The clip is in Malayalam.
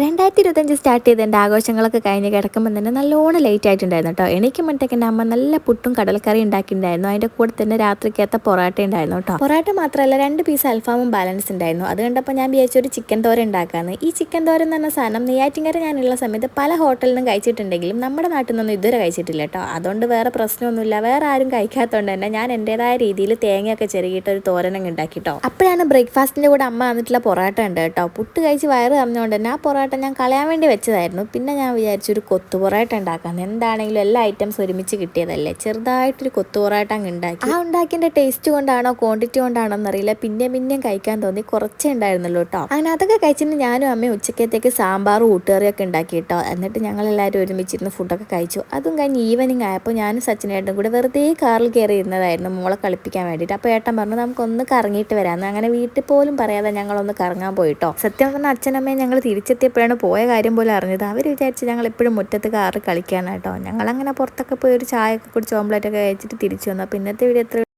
രണ്ടായിരത്തി ഇരുപത്തഞ്ച് സ്റ്റാർട്ട് ചെയ്ത് എന്റെ ആഘോഷങ്ങളൊക്കെ കഴിഞ്ഞ് കിടക്കുമ്പോൾ തന്നെ നല്ലോണം ലേറ്റ് ആയിട്ടുണ്ടായിരുന്നു കേട്ടോ എണീക്കുമ്പോഴത്തേക്ക് എന്റെ അമ്മ നല്ല പുട്ടും കടൽക്കറി ഉണ്ടാക്കിയിട്ടുണ്ടായിരുന്നു. അതിന്റെ കൂടെ തന്നെ രാത്രിക്കകത്ത പൊറോട്ട ഉണ്ടായിരുന്നു കേട്ടോ പൊറോട്ട മാത്രമല്ല രണ്ട് പീസ് അൽഫാമും ബാലൻസ് ഉണ്ടായിരുന്നു. അത് കണ്ടപ്പോൾ ഞാൻ വിചാരിച്ചൊരു ചിക്കൻ തോര ഉണ്ടാക്കാമെന്ന് ഈ ചിക്കൻ തോര എന്ന് പറഞ്ഞ സാധനം നെയ്യാറ്റിങ്കര ഞാനുള്ള സമയത്ത് പല ഹോട്ടലിൽ നിന്നും കഴിച്ചിട്ടുണ്ടെങ്കിലും നമ്മുടെ നാട്ടിൽ നിന്നൊന്നും ഇതുവരെ കഴിച്ചിട്ടില്ല കേട്ടോ അതുകൊണ്ട് വേറെ പ്രശ്നമൊന്നുമില്ല. വേറെ ആരും കഴിക്കാത്തതുകൊണ്ട് തന്നെ ഞാൻ എന്റെതായ രീതിയിൽ തേങ്ങയൊക്കെ ചെറുകിയിട്ട് ഒരു തോരനങ്ങ് ഉണ്ടാക്കി കേട്ടോ അപ്പോഴാണ് ബ്രേക്ക്ഫാസ്റ്റിന്റെ കൂടെ അമ്മ വന്നിട്ടുള്ള പൊറോട്ട ഉണ്ട് കേട്ടോ പുട്ട് കഴിച്ച് വയറ് അറിഞ്ഞുകൊണ്ട് തന്നെ ആ പൊറോട്ട ഞാൻ കളയാൻ വേണ്ടി വെച്ചതായിരുന്നു. പിന്നെ ഞാൻ വിചാരിച്ചു ഒരു കൊത്തു പൊറോട്ട ഉണ്ടാക്കാൻ എന്താണെങ്കിലും എല്ലാ ഐറ്റംസ് ഒരുമിച്ച് കിട്ടിയതല്ലേ? ചെറുതായിട്ടൊരു കൊത്തു പൊറോട്ട അങ്ങ് ഉണ്ടാക്കി. ആ ഉണ്ടാക്കിന്റെ ടേസ്റ്റ് കൊണ്ടാണോ ക്വാണ്ടിറ്റി കൊണ്ടാണോ എന്നറിയില്ല പിന്നെ പിന്നെയും കഴിക്കാൻ തോന്നി. കുറച്ചേ ഉണ്ടായിരുന്നുള്ളൂ കേട്ടോ അങ്ങനെ അതൊക്കെ കഴിച്ചിട്ട് ഞാനും അമ്മയും ഉച്ചക്കത്തേക്ക് സാമ്പാർ ഊട്ടുകറിയൊക്കെ ഉണ്ടാക്കി കേട്ടോ എന്നിട്ട് ഞങ്ങൾ എല്ലാവരും ഒരുമിച്ചിരുന്ന് ഫുഡൊക്കെ കഴിച്ചു. അതും കഴിഞ്ഞ് ഈവനിങ് ആയപ്പോൾ ഞാനും സച്ചിനേട്ടും കൂടെ വെറുതെ കാറിൽ കയറി ഇരുന്നതായിരുന്നു മോളെ കളിപ്പിക്കാൻ വേണ്ടിയിട്ട്. അപ്പോൾ ഏട്ടൻ പറഞ്ഞു നമുക്കൊന്ന് കറങ്ങിയിട്ട് വരാമെന്ന് അങ്ങനെ വീട്ടിൽ പോലും പറയാതെ ഞങ്ങളൊന്ന് കറങ്ങാൻ പോയിട്ടോ സത്യം പറഞ്ഞാൽ അച്ഛനമ്മയെ ഞങ്ങൾ തിരിച്ചെത്തിയപ്പോഴാണ് പോയ കാര്യം പോലും അറിഞ്ഞത്. അവർ വിചാരിച്ച് ഞങ്ങൾ എപ്പോഴും മുറ്റത്ത് കാറ് കളിക്കാനാട്ടോ ഞങ്ങളങ്ങനെ പുറത്തൊക്കെ പോയി ഒരു ചായ ഒക്കെ കുടിച്ച് ഓംലെറ്റൊക്കെ കഴിച്ചിട്ട് തിരിച്ചു വന്നു. അപ്പോൾ ഇന്നത്തെ വീഡിയോ എത്ര